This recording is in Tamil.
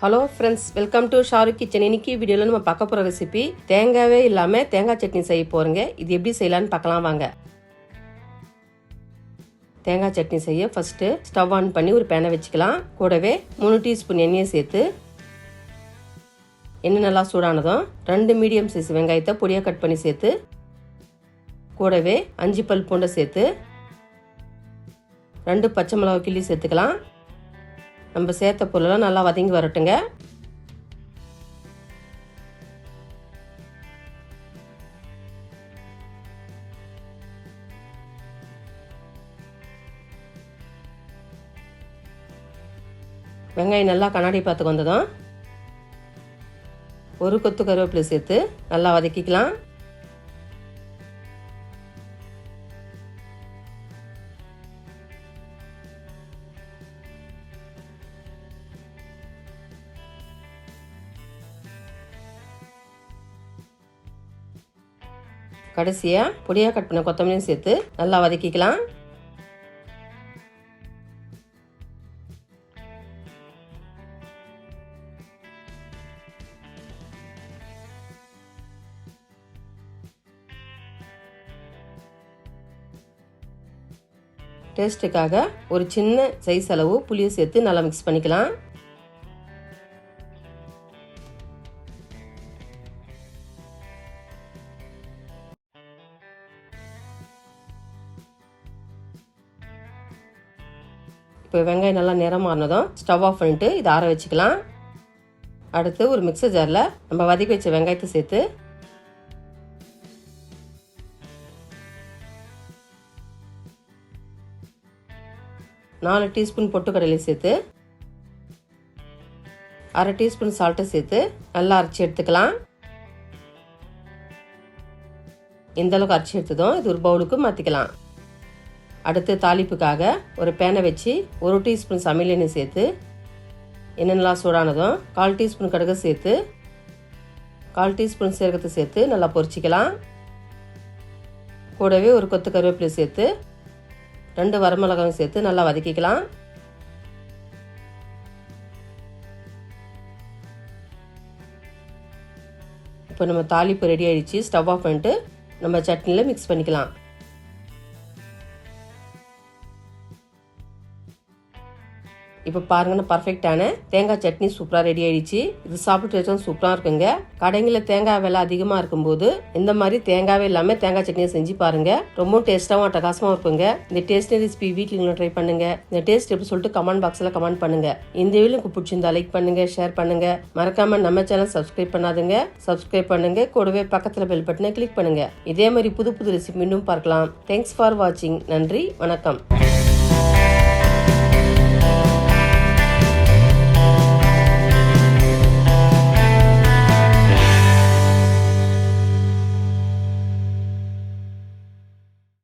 Hello friends welcome to Shahrukh kitchen இன்னைக்கு வீடியோவில் நம்ம பார்க்க போகிற ரெசிபி தேங்காவே இல்லாமல் தேங்காய் சட்னி செய்ய போகிறோங்க இது எப்படி செய்யலான்னு பார்க்கலாம் வாங்க. தேங்காய் சட்னி செய்ய ஃபஸ்ட்டு ஸ்டவ் ஆன் பண்ணி ஒரு பேனை வச்சுக்கலாம். கூடவே மூணு டீஸ்பூன் எண்ணெயை சேர்த்து எண்ணெய் நல்லா சூடானதும் ரெண்டு மீடியம் சைஸ் வெங்காயத்தை பொடியாக கட் பண்ணி சேர்த்து கூடவே அஞ்சு பல் பூண்டை சேர்த்து ரெண்டு பச்சை மிளகா கிள்ளி சேர்த்துக்கலாம். நம்ம சேர்த்த பொருளெல்லாம் நல்லா வதங்கி வரட்டுங்க. வெங்காயம் நல்லா கண்ணாடி பார்த்துக்கு வந்ததும் ஒரு கொத்து கருவேப்பிலை சேர்த்து நல்லா வதக்கிக்கலாம். கடைசியாக பொடியாக கட் பண்ண கொத்தமல்லியும் சேர்த்து நல்லா வதக்கிக்கலாம். டேஸ்ட்டுக்காக ஒரு சின்ன சைஸ் அளவு புளியை சேர்த்து நல்லா மிக்ஸ் பண்ணிக்கலாம். இப்போ வெங்காயம் நல்லா நிறம் மாறினதும் ஸ்டவ் ஆஃப் பண்ணிட்டு இதை ஆற வச்சுக்கலாம். அடுத்து ஒரு மிக்சர் ஜாரில் நம்ம வதக்கி வச்ச வெங்காயத்தை சேர்த்து நாலு டீஸ்பூன் பொட்டுக்கடலை சேர்த்து அரை டீஸ்பூன் சால்ட்டை சேர்த்து நல்லா அரைச்சி எடுத்துக்கலாம். இந்த அளவுக்கு அரைச்சி எடுத்ததும் இது ஒரு பவுலுக்கு மாற்றிக்கலாம் அடுத்து தாளிப்புக்காக ஒரு பேனை வச்சு ஒரு டீஸ்பூன் சமையல் எண்ணெய் சேர்த்து என்னென்னலாம் சூடானதும் கால் டீஸ்பூன் கடுகு சேர்த்து கால் டீஸ்பூன் சீரகத்தை சேர்த்து நல்லா பொரிச்சிக்கலாம். கூடவே ஒரு கொத்து கருவேப்பிலை சேர்த்து ரெண்டு வரமிளகாயும் சேர்த்து நல்லா வதக்கிக்கலாம். இப்போ நம்ம தாளிப்பு ரெடி ஆகிடுச்சு ஸ்டவ் ஆஃப் பண்ணிட்டு நம்ம சட்னியில் மிக்ஸ் பண்ணிக்கலாம். இப்போ பாருங்கன்னா பர்ஃபெக்டான தேங்காய் சட்னி சூப்பராக ரெடி ஆயிடுச்சு. இது சாப்பிட்டு வச்சோம் சூப்பராக இருக்குங்க. கடைங்களில் தேங்காய் விலை அதிகமாக இருக்கும்போது இந்த மாதிரி தேங்காவே இல்லாமல் தேங்காய் சட்னியை செஞ்சு பாருங்க. ரொம்ப டேஸ்ட்டாகவும் அட்டகாசமாக இருக்குங்க. இந்த டேஸ்ட் ரெசிபி வீட்டில் நீங்களும் ட்ரை பண்ணுங்க. இந்த டேஸ்ட் எப்படி சொல்லிட்டு கமெண்ட் பாக்ஸில் கமெண்ட் பண்ணுங்க. இந்த வீடியோ உங்களுக்கு பிடிச்சிருந்தா லைக் பண்ணுங்க ஷேர் பண்ணுங்க. மறக்காம நம்ம சேனல் சப்ஸ்கிரைப் பண்ணாதுங்க. சப்ஸ்கிரைப் பண்ணுங்க. கூடவே பக்கத்தில் பெல் பட்டனை கிளிக் பண்ணுங்க. இதே மாதிரி புது புது ரெசிபி மீண்டும் பார்க்கலாம். தேங்க்ஸ் ஃபார் வாட்சிங் நன்றி வணக்கம்.